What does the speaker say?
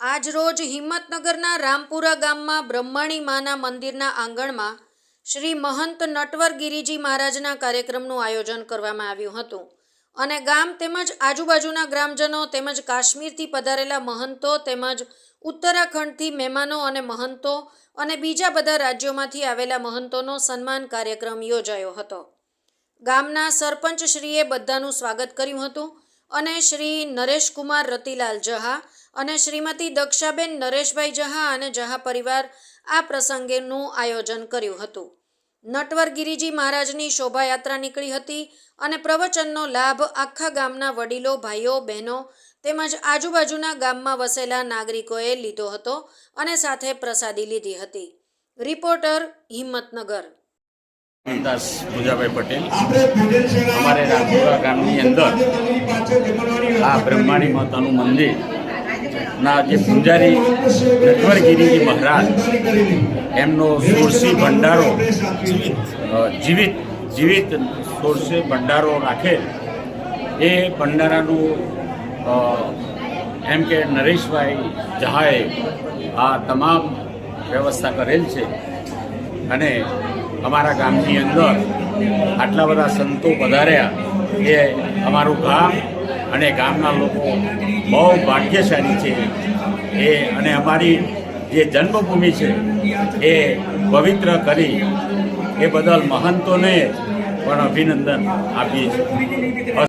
આજ રોજ હિંમતનગરના રામપુરા ગામમાં બ્રહ્માણી માના મંદિરના આંગણમાં શ્રી મહંત નટવર ગિરિજી મહારાજના કાર્યક્રમનું આયોજન કરવામાં આવ્યું હતું. અને ગામ તેમજ આજુબાજુના ગ્રામજનો તેમજ કાશ્મીરથી પધારેલા મહંતો તેમજ ઉત્તરાખંડથી મહેમાનો અને મહંતો અને બીજા બધા રાજ્યોમાંથી આવેલા મહંતોનો સન્માન કાર્યક્રમ યોજાયો હતો. ગામના સરપંચશ્રીએ બધાનું સ્વાગત કર્યું હતું અને શ્રી નરેશકુમાર રતિલાલ જહા અને શ્રીમતી દક્ષાબેન નરેશભાઈ જહા અને જહા પરિવાર આ પ્રસંગેનું આયોજન કર્યું હતું. નટવર ગિરિજી મહારાજની શોભાયાત્રા નીકળી હતી અને પ્રવચનનો લાભ આખા ગામના વડીલો ભાઈઓ બહેનો તેમજ આજુબાજુના ગામમાં વસેલા નાગરિકોએ લીધો હતો અને સાથે પ્રસાદી લીધી હતી. રિપોર્ટર હિંમતનગર. દાસ પૂજાભાઈ પટેલ. અમારે રાજપુરા ગામની અંદર આ બ્રહ્માણી માતાનું મંદિર ના, જે પૂજારી નટવરગીરીજી મહારાજ, એમનો સોળસી ભંડારો જીવિત જીવિત સોળસી ભંડારો રાખેલ એ ભંડારાનું એમ કે નરેશભાઈ જહાએ આ તમામ વ્યવસ્થા કરેલ છે. અને અમારા ગામની અંદર આટલા બધા સંતો પધાર્યા. એ અમારું ગામ અને ગામના લોકો બહુ ભાગ્યશાળી છે. એ અને અમારી જે જન્મભૂમિ છે, એ પવિત્ર કરી એ બદલ મહંતોને પણ અભિનંદન આપીએ છીએ.